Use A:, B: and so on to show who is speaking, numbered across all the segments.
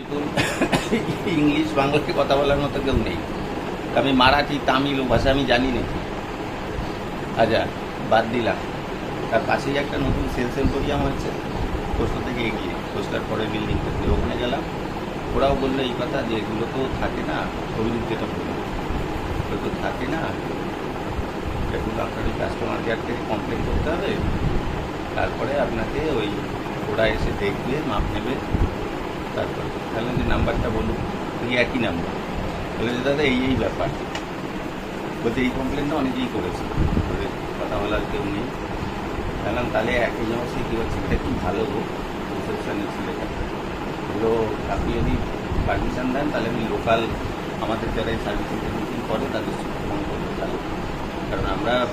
A: English বাংলাতে কথা বলার মতো কেউ নেই। আমি মারাঠি, তামিল ও ভাষা আমি জানি না। আচ্ছা বাদ দিলাম। তার পাশেই একটা নতুন সেলস এম্পোরিয়াম হচ্ছে। পোস্ট থেকে এগিয়ে। পোস্টার পরে বিল্ডিং থেকে ওখানে গেলাম। ওরাও বলল এই কথা যে এগুলো তো থাকে না অভিজিৎ যেটা তো থাকে না। এগুলো আপনার ওই কাস্টমার কেয়ার থেকে কমপ্লেন করতে হবে। তারপরে আপনাকে ওই ওরা এসে দেখবে, মাপ নেবে। তারপর। তাহলে যে নাম্বারটা বলুন ওই একই নাম্বার। বলে যে, দাদা এই এই ব্যাপার। বলতে এই কমপ্লেনটা অনেকেই করেছে। কথা বলার কেউ নেই। বললাম, তাহলে একই জন্য সে কী হচ্ছে এটা কি ভালো হোক রিসেপশনের ছেলেটা? বলল, আপনি যদি পারমিশন দেন, তাহলে আমি লোকাল আমাদের যারা এই সার্ভিস বুকিং করে, তাদের ফোন করতে চাই কারণ আমরা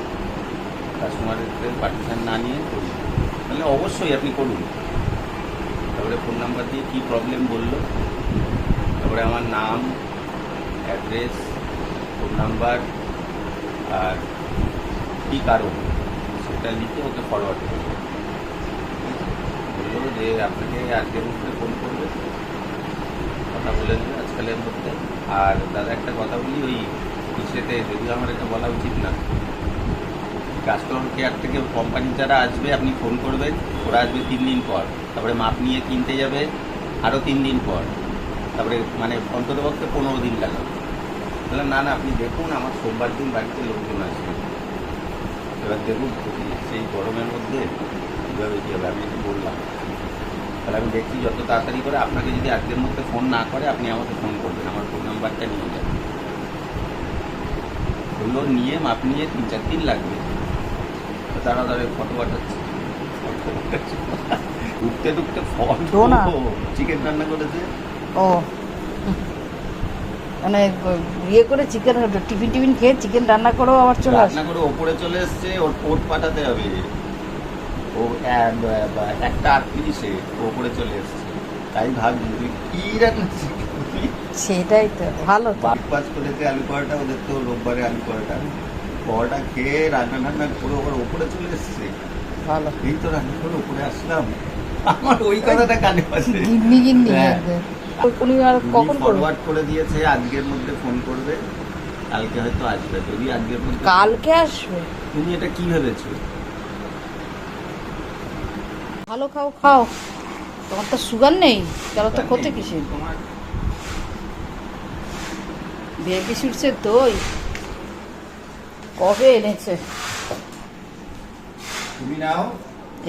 A: কাস্টমারের পারমিশন না নিয়ে করি। তাহলে অবশ্যই আপনি করুন। তারপরে ফোন নাম্বার দিয়ে কী প্রবলেম বলল, তারপরে আমার নাম অ্যাড্রেস ফোন নাম্বার আর কী কারণ, সেটা লিখে ওকে ফরওয়ার্ড করব বলল যে আপনাকে আজকের মধ্যে ফোন করবে, কথা বলে নেবে আজকালের মধ্যে। আর দাদা একটা কথা বলি, ওই ইসেতে, যদিও আমার এটা বলা উচিত না কাস্টমার কেয়ার থেকে কোম্পানি যারা আসবে, আপনি ফোন করবেন, ওরা আসবে তিন দিন পর। তারপরে মাপ নিয়ে কিনতে যাবে আরও তিন দিন পর। তারপরে মানে অন্তত পক্ষে পনেরো দিন গেল তাহলে না না, আপনি দেখুন, আমার সোমবার দিন বাড়িতে লোকজন আসবে এবার দেখুন সেই গরমের মধ্যে কীভাবে কী হবে, আমি একটু বললাম। তাহলে আমি দেখছি যত তাড়াতাড়ি করে আপনাকে যদি আজকের মধ্যে ফোন না করে, আপনি আমাকে ফোন করবেন, আমার ফোন নাম্বারটা নিয়ে যাবেন। ওগুলো নিয়ে, মাপ নিয়ে তিন চার দিন লাগবে। তারা তাদের ফটো পাঠাচ্ছে। ঢুকতে ফটো
B: না।
A: চিকেন রান্না করেছে।
B: ও। মানে ইয়ে করে চিকেন টিফিন টিফিন খেয়ে চিকেন রান্না করেও আবার চলে
A: রান্না করে ওপরে চলে এসছে ওর কোট পাঠাতে হবে। ও একটা আটত্রিশে ওপরে চলে এসছে। তাই ভাবছি তুই কি রান্না
B: সেটাই তো ভালো
A: ব্রেকফাস্ট করেছে আলু পরোটা ওদের তো রোববারে আলু পরোটা। পরোটা খেয়ে রান্না টান্না করে ওপর ওপরে চলে এসছে। এই তো রান্না করে উপরে আসলাম। আমার ওই কথাটা কানে পাচ্ছে
B: গিন্নি গিন্নি
A: হ্যাঁ।
B: উনি আর কখন
A: ফরওয়ার্ড করে দিয়েছে আজকের মধ্যে ফোন করবে। কালকে হয়তো আসবে যদি আজকের মধ্যে
B: কালকে আসবে?
A: তুমি এটা কি ভেবেছো?
B: ভালো খাও খাও। তোমার তো সুগার নেই। তাহলে তো ক্ষতি কিসের?
A: তোমার
B: বেবি দই? কবে এনেছে?
A: তুমি নাও।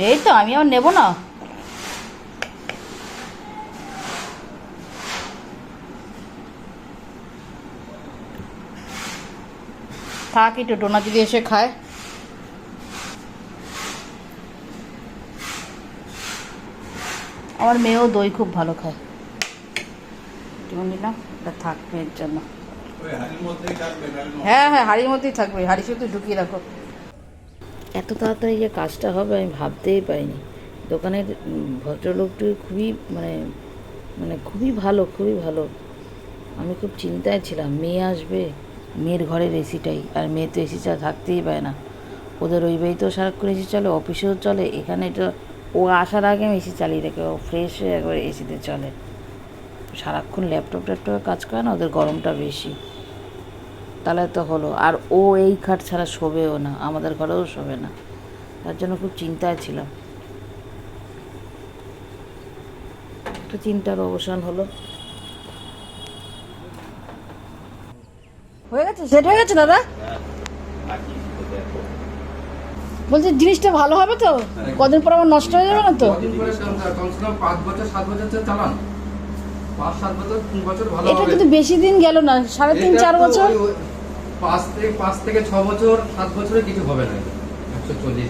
B: এই তো আমি আর নেব না। থাক একটু ডোনা যদি এসে খায়। আমার মেয়েও দই খুব ভালো খায়। একটু নিলাম এটা থাক মেয়ের জন্য। হ্যাঁ হ্যাঁ হাড়ির মধ্যেই থাকবে। হাড়ি শুধু ঢুকিয়ে রাখো। এত তাড়াতাড়ি যে কাজটা হবে আমি ভাবতেই পারিনি। দোকানের ভদ্রলোকটি খুবই মানে মানে খুবই ভালো খুবই ভালো। আমি খুব চিন্তায় ছিলাম মেয়ে আসবে মেয়ের ঘরের এসিটাই আর মেয়ে তো এসি ছাড়া থাকতেই পারে না। ওদের ওই বাড়িতেও সারাক্ষণ এসি চলে অফিসেও চলে এখানে এটা ও আসার আগে আমি এসি চালিয়ে রেখে ও ফ্রেশ হয়ে একবার এসিতে চলে। সারাক্ষণ ল্যাপটপ ট্যাপটপে কাজ করে না ওদের গরমটা বেশি। তাহলে তো হলো। আর ও এই খাট ছাড়া শোবেও না আমাদের ঘরেও শোবে না। তার জন্য খুব চিন্তায় ছিলাম। একটু চিন্তার অবসান হলো। হয়ে গেছে? সেট হয়ে গেছে দাদা?
A: তো
B: বলছি জিনিসটা ভালো হবে তো? কদিন পর আমার নষ্ট হয়ে যাবে না তো?
C: কদিন কমসে কম পাঁচ বছর সাত বছর চালান।
B: এটা কিন্তু বেশি দিন গেল না সাড়ে তিন চার বছর?
C: পাঁচ থেকে পাঁচ থেকে ছ বছর সাত বছরে কিছু হবে না। একশো চল্লিশ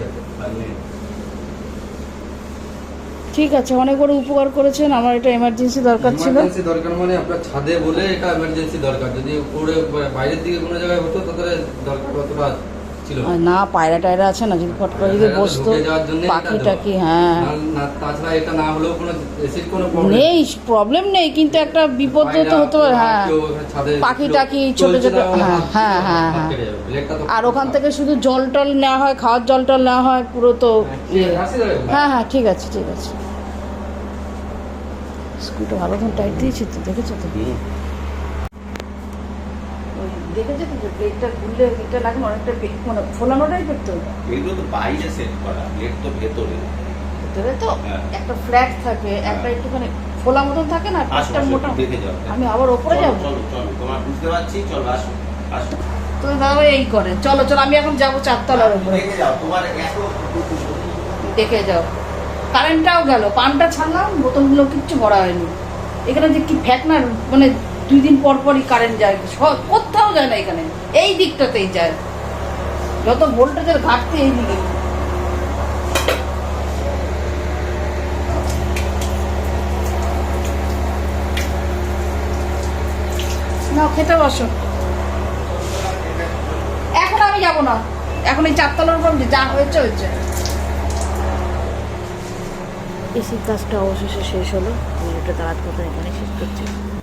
B: ঠিক আছে অনেক বড় উপকার করেছেন আমার এটা এমার্জেন্সি দরকার ছিল।
C: এমার্জেন্সি দরকার মানে আপনার ছাদে বলে এটা এমার্জেন্সি দরকার। যদি উপরে বাইরের দিকে কোনো জায়গায় হতো তাহলে দরকার ছিল না।
B: পায়রা টায়রা আছে না যদি ফট করে যদি বসতো পাখি। টাকি হ্যাঁ নেই প্রবলেম নেই কিন্তু একটা বিপদ তো হতে পারে হ্যাঁ পাখি টাকি ছোট ছোট হ্যাঁ হ্যাঁ হ্যাঁ হ্যাঁ।
C: ব্লেডটা তো-
B: আর ওখান থেকে শুধু জল টল নেওয়া হয় খাওয়ার জল টল নেওয়া হয় পুরো তো
C: হ্যাঁ, আসি তাহলে।
B: হ্যাঁ হ্যাঁ ঠিক আছে ঠিক আছে স্ক্রুটা ভালো মতন টাইট দিয়েছি তো দেখেছ তো দেখেছ তো যে ব্লেডটা খুললে এটা লাগল অনেকটা মানে ফোলানো টাইপের তো।
A: এগুলো তো বাইরে সেট করা প্লেট তো ভেতরে।
B: ভিতরে তো
A: হ্যাঁ।
B: একটা ফ্ল্যাট থাকে একটা একটুখানি ফোলা মতন থাকে না পাঁচটা মোটা আমি আবার ওপরে যাব।
A: চলো চলো তোমার বুঝতে পারছি চলো আসো আসো।
B: তো দাদা এই করে চলো চলো আমি এখন যাব চারতলার উপরে।
A: দেখে যাও
B: দেখে যাও। কারেন্টটাও গেল পানটা ছাড়লাম বোতলগুলো কিচ্ছু ভরা হয়নি। এখানে যে কি ফ্যাট না মানে দুই দিন পর পরই কারেন্ট যায় কোথাও যায় না এখানে। এই দিকটাতেই যায়। যত ভোল্টেজের ঘাটতি এই দিকে। না খেতে বসো। এখন আমি যাব না। এখন এই চারতলার উপর যা হয়েছে হয়েছে। এসির কাজটা অবশেষে শেষ হলো। ভিডিওটা তাড়াতাড়ি এখানে শেষ করছি।